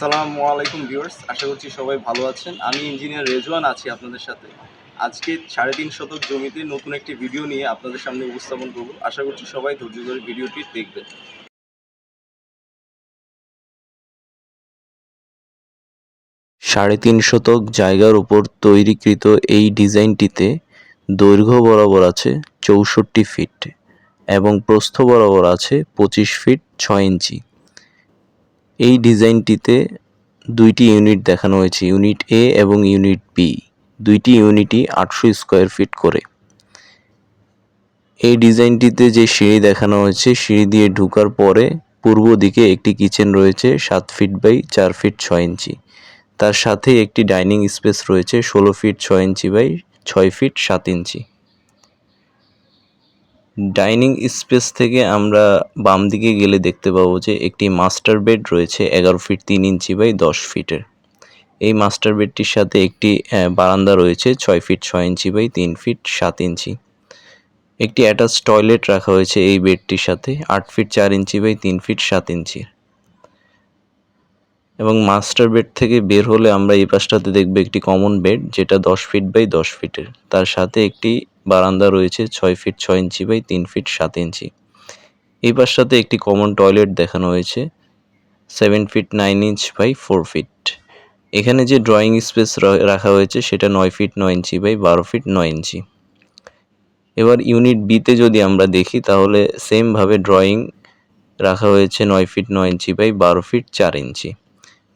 আসসালামু আলাইকুম ভিউয়ার্স, আশা করছি সবাই ভালো আছেন। আমি ইঞ্জিনিয়ার রেজওয়ান আছি আপনাদের সাথে। আজকে সাড়ে তিন শতক জমিতে নতুন একটি ভিডিও নিয়ে আপনাদের সামনে উপস্থাপন করব। আশা করছি সবাই ধৈর্য ধরে ভিডিওটি দেখবেন। সাড়ে তিন শতক জায়গার উপর তৈরিকৃত এই ডিজাইনটিতে দৈর্ঘ্য বরাবর আছে চৌষট্টি ফিট এবং প্রস্থ বরাবর আছে পঁচিশ ফিট ছয় ইঞ্চি। এই ডিজাইনটিতে দুইটি ইউনিট দেখানো হয়েছে, ইউনিট এ এবং ইউনিট বি দুইটি ইউনিটই আটশো স্কোয়ার ফিট করে। এই ডিজাইনটিতে যে সিঁড়ি দেখানো হয়েছে, সিঁড়ি দিয়ে ঢুকার পরে পূর্ব দিকে একটি কিচেন রয়েছে, সাত ফিট বাই চার ফিট ছয় ইঞ্চি। তার সাথে একটি ডাইনিং স্পেস রয়েছে, ষোলো ফিট ছয় ইঞ্চি বাই ছয় ফিট সাত ইঞ্চি। ডাইনিং স্পেস থেকে আমরা বাম দিকে গেলে দেখতে পাবো যে একটি মাস্টার বেড রয়েছে এগারো ফিট তিন ইঞ্চি বাই দশ ফিটের। এই মাস্টার বেডটির সাথে একটি বারান্দা রয়েছে ছয় ফিট ছয় ইঞ্চি বাই তিন ফিট সাত ইঞ্চি। একটি অ্যাটাচ টয়লেট রাখা হয়েছে এই বেডটির সাথে, আট ফিট চার ইঞ্চি বাই তিন ফিট সাত ইঞ্চি এবং মাস্টার বেড থেকে বের হলে আমরা এই পাশটাতে দেখব একটি কমন বেড যেটা দশ ফিট বাই দশ ফিটের তার সাথে একটি বারান্দা রয়েছে ছয় ফিট ছয় ইঞ্চি বাই তিন ফিট সাত ইঞ্চি। এই পাশটাতে একটি কমন টয়লেট দেখানো হয়েছে seven feet nine inch by four feet এখানে যে ড্রয়িং স্পেস রাখা হয়েছে, সেটা নয় ফিট নয় ইঞ্চি বাই বারো ফিট নয় ইঞ্চি। এবার ইউনিট বিতে যদি আমরা দেখি, তাহলে সেমভাবে ড্রয়িং রাখা হয়েছে নয় ফিট নয় ইঞ্চি বাই বারো ফিট চার ইঞ্চি।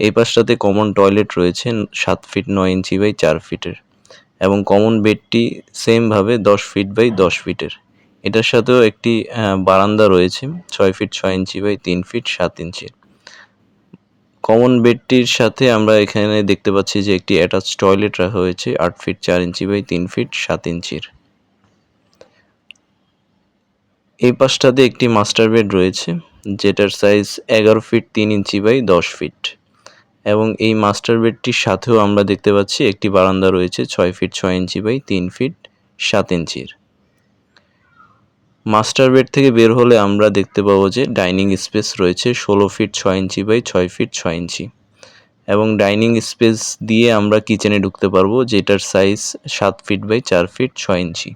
এই পাশটাতে কমন টয়লেট রয়েছে, সাত ফিট নয় ইঞ্চি বাই চার ফিটের এবং কমন বেডটি সেমভাবে দশ ফিট বাই দশ ফিটের এটার সাথেও একটি বারান্দা রয়েছে, ছয় ফিট ছয় ইঞ্চি বাই তিন ফিট সাত ইঞ্চির কমন বেডটির সাথে আমরা এখানে দেখতে পাচ্ছি যে একটি অ্যাটাচ টয়লেট রাখা হয়েছে, আট ফিট চার ইঞ্চি বাই তিন ফিট সাত ইঞ্চির। এই পাশটাতে একটি মাস্টার বেড রয়েছে, যেটার সাইজ এগারো ফিট তিন ইঞ্চি বাই দশ ফিট এবং এই মাস্টার বেডটির সাথেও আমরা দেখতে পাচ্ছি একটি বারান্দা রয়েছে ছয় ফিট ছয় ইঞ্চি বাই তিন ফিট সাত ইঞ্চির। মাস্টার বেড থেকে বের হলে আমরা দেখতে পাবো যে ডাইনিং স্পেস রয়েছে ষোলো ফিট ছয় ইঞ্চি বাই ছয় ফিট ছয় ইঞ্চি। এবং ডাইনিং স্পেস দিয়ে আমরা কিচেনে ঢুকতে পারব যেটার সাইজ সাত ফিট বাই চার ফিট ছয় ইঞ্চি।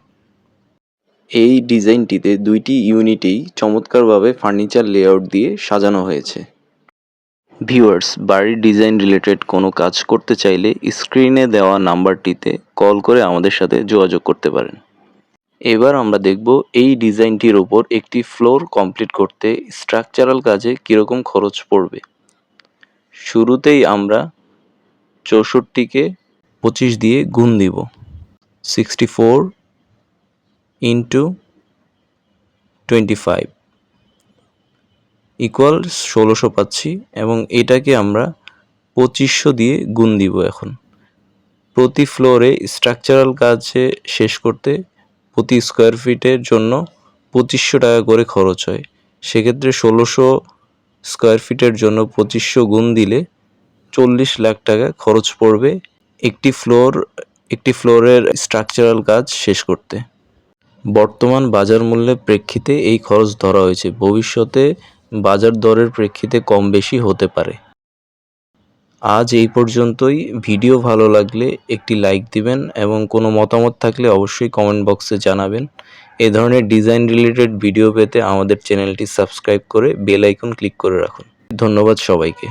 এই ডিজাইনটিতে দুইটি ইউনিটেই চমৎকারভাবে ফার্নিচার লেআউট দিয়ে সাজানো হয়েছে। ভিউয়ার্স, বাড়ির ডিজাইন রিলেটেড কোনো কাজ করতে চাইলে স্ক্রিনে দেওয়া নাম্বারটিতে কল করে আমাদের সাথে যোগাযোগ করতে পারেন। এবার আমরা দেখব এই ডিজাইনটির ওপর একটি ফ্লোর কমপ্লিট করতে স্ট্রাকচারাল কাজে কীরকম খরচ পড়বে। শুরুতেই আমরা চৌষট্টিকে পঁচিশ দিয়ে গুণ দিব। Sixty four into twenty five. Equal ষোলোশো পাচ্ছি এবং এটাকে আমরা পঁচিশশো দিয়ে গুণ দিব এখন। প্রতি ফ্লোরে স্ট্রাকচারাল কাজে শেষ করতে প্রতি স্কোয়ার ফিটের জন্য পঁচিশশো টাকা করে খরচ হয়। সেক্ষেত্রে ষোলোশো স্কোয়ার ফিটের জন্য পঁচিশশো গুণ দিলে চল্লিশ লাখ টাকা খরচ পড়বে একটি ফ্লোর একটি ফ্লোরের স্ট্রাকচারাল কাজ শেষ করতে। বর্তমান বাজার মূল্যের প্রেক্ষিতে এই খরচ ধরা হয়েছে। ভবিষ্যতে বাজার দরের প্রেক্ষিতে কম বেশি হতে পারে। আজ এই পর্যন্তই। ভিডিও ভালো লাগলে একটি লাইক দিবেন এবং কোনো মতামত থাকলে অবশ্যই কমেন্ট বক্সে জানাবেন। এ ধরনের ডিজাইন রিলেটেড ভিডিও পেতে আমাদের চ্যানেলটি সাবস্ক্রাইব করে বেল আইকন ক্লিক করে রাখুন। ধন্যবাদ সবাইকে।